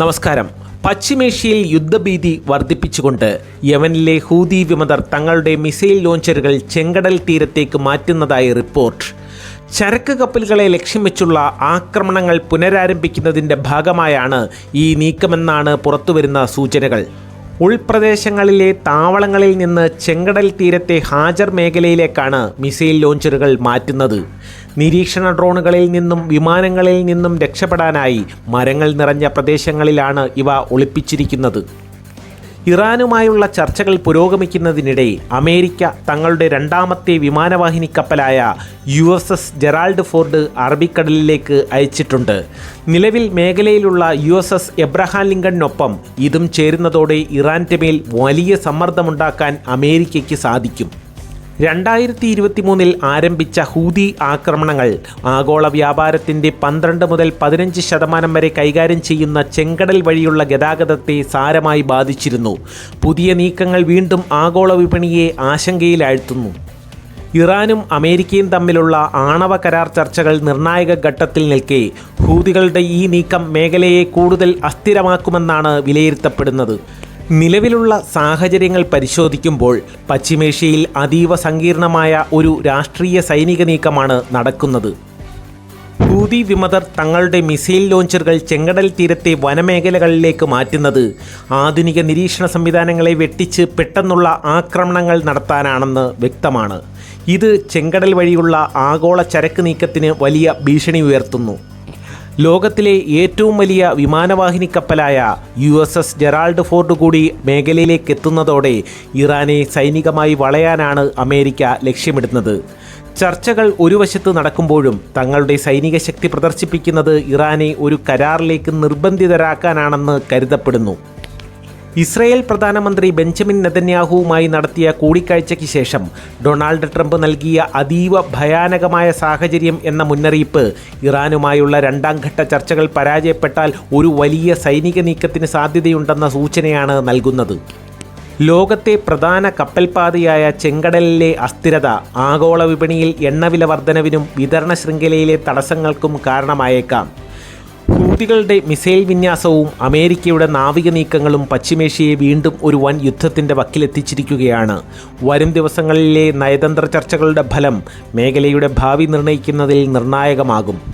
നമസ്കാരം. പശ്ചിമേഷ്യയിൽ യുദ്ധഭീതി വർദ്ധിപ്പിച്ചുകൊണ്ട് യമനിലെ ഹൂതി വിമതർ തങ്ങളുടെ മിസൈൽ ലോഞ്ചറുകൾ ചെങ്കടൽ തീരത്തേക്ക് മാറ്റുന്നതായി റിപ്പോർട്ട്. ചരക്ക് കപ്പലുകളെ ലക്ഷ്യം വെച്ചുള്ള ആക്രമണങ്ങൾ പുനരാരംഭിക്കുന്നതിന്റെ ഭാഗമായാണ് ഈ നീക്കമെന്നാണ് പുറത്തുവരുന്ന സൂചനകൾ. ഉൾപ്രദേശങ്ങളിലെ താവളങ്ങളിൽ നിന്ന് ചെങ്കടൽ തീരത്തെ ഹാജർ മേഖലയിലേക്കാണ് മിസൈൽ ലോഞ്ചറുകൾ മാറ്റുന്നത്. നിരീക്ഷണ ഡ്രോണുകളിൽ നിന്നും വിമാനങ്ങളിൽ നിന്നും രക്ഷപ്പെടാനായി മരങ്ങൾ നിറഞ്ഞ പ്രദേശങ്ങളിലാണ് ഇവ ഒളിപ്പിച്ചിരിക്കുന്നത്. ഇറാനുമായുള്ള ചർച്ചകൾ പുരോഗമിക്കുന്നതിനിടെ അമേരിക്ക തങ്ങളുടെ രണ്ടാമത്തെ വിമാനവാഹിനി കപ്പലായ U S S Gerald Ford അറബിക്കടലിലേക്ക് അയച്ചിട്ടുണ്ട്. നിലവിൽ മേഖലയിലുള്ള യു എസ് എസ് എബ്രഹാം ലിങ്കണിനൊപ്പം ഇതും ചേരുന്നതോടെ ഇറാന്റെ മേൽ വലിയ സമ്മർദ്ദമുണ്ടാക്കാൻ അമേരിക്കയ്ക്ക് സാധിക്കും. രണ്ടായിരത്തി ഇരുപത്തി മൂന്നിൽ ആരംഭിച്ച ഹൂതി ആക്രമണങ്ങൾ ആഗോള വ്യാപാരത്തിന്റെ പന്ത്രണ്ട് മുതൽ പതിനഞ്ച് ശതമാനം വരെ കൈകാര്യം ചെയ്യുന്ന ചെങ്കടൽ വഴിയുള്ള ഗതാഗതത്തെ സാരമായി ബാധിച്ചിരുന്നു. പുതിയ നീക്കങ്ങൾ വീണ്ടും ആഗോള വിപണിയെ ആശങ്കയിലാഴ്ത്തുന്നു. ഇറാനും അമേരിക്കയും തമ്മിലുള്ള ആണവ കരാർ ചർച്ചകൾ നിർണായക ഘട്ടത്തിൽ നിൽക്കെ ഹൂതികളുടെ ഈ നീക്കം മേഖലയെ കൂടുതൽ അസ്ഥിരമാക്കുമെന്നാണ് വിലയിരുത്തപ്പെടുന്നത്. നിലവിലുള്ള സാഹചര്യങ്ങൾ പരിശോധിക്കുമ്പോൾ പശ്ചിമേഷ്യയിൽ അതീവ സങ്കീർണമായ ഒരു രാഷ്ട്രീയ സൈനിക നീക്കമാണ് നടക്കുന്നത്. ഹൂതി വിമതർ തങ്ങളുടെ മിസൈൽ ലോഞ്ചറുകൾ ചെങ്കടൽ തീരത്തെ വനമേഖലകളിലേക്ക് മാറ്റുന്നത് ആധുനിക നിരീക്ഷണ സംവിധാനങ്ങളെ വെട്ടിച്ച് പെട്ടെന്നുള്ള ആക്രമണങ്ങൾ നടത്താനാണെന്ന് വ്യക്തമാണ്. ഇത് ചെങ്കടൽ വഴിയുള്ള ആഗോള ചരക്ക് നീക്കത്തിന് വലിയ ഭീഷണി ഉയർത്തുന്നു. ലോകത്തിലെ ഏറ്റവും വലിയ വിമാനവാഹിനി കപ്പലായ U S S Gerald Ford കൂടി മേഖലയിലേക്ക് എത്തുന്നതോടെ ഇറാനെ സൈനികമായി വളയാനാണ് അമേരിക്ക ലക്ഷ്യമിടുന്നത്. ചർച്ചകൾ ഒരു വശത്ത് നടക്കുമ്പോഴും തങ്ങളുടെ സൈനിക ശക്തി പ്രദർശിപ്പിക്കുന്നത് ഇറാനെ ഒരു കരാറിലേക്ക് നിർബന്ധിതരാക്കാനാണെന്ന് കരുതപ്പെടുന്നു. ഇസ്രയേൽ പ്രധാനമന്ത്രി ബെഞ്ചമിൻ നെതന്യാഹുവുമായി നടത്തിയ കൂടിക്കാഴ്ചയ്ക്ക് ശേഷം ഡൊണാൾഡ് ട്രംപ് നൽകിയ അതീവ ഭയാനകമായ സാഹചര്യം എന്ന മുന്നറിയിപ്പ് ഇറാനുമായുള്ള രണ്ടാം ഘട്ട ചർച്ചകൾ പരാജയപ്പെട്ടാൽ ഒരു വലിയ സൈനിക നീക്കത്തിന് സാധ്യതയുണ്ടെന്ന സൂചനയാണ് നൽകുന്നത്. ലോകത്തെ പ്രധാന കപ്പൽപാതയായ ചെങ്കടലിലെ അസ്ഥിരത ആഗോള വിപണിയിൽ എണ്ണവില വർധനവിനും വിതരണ ശൃംഖലയിലെ തടസ്സങ്ങൾക്കും കാരണമായേക്കാം. ഹൂതികളുടെ മിസൈൽ വിന്യാസവും അമേരിക്കയുടെ നാവിക നീക്കങ്ങളും പശ്ചിമേഷ്യയെ വീണ്ടും ഒരു വൻ യുദ്ധത്തിന്റെ വക്കിലെത്തിച്ചിരിക്കുകയാണ്. വരും ദിവസങ്ങളിലെ നയതന്ത്ര ചർച്ചകളുടെ ഫലം മേഖലയുടെ ഭാവി നിർണയിക്കുന്നതിൽ നിർണായകമാകും.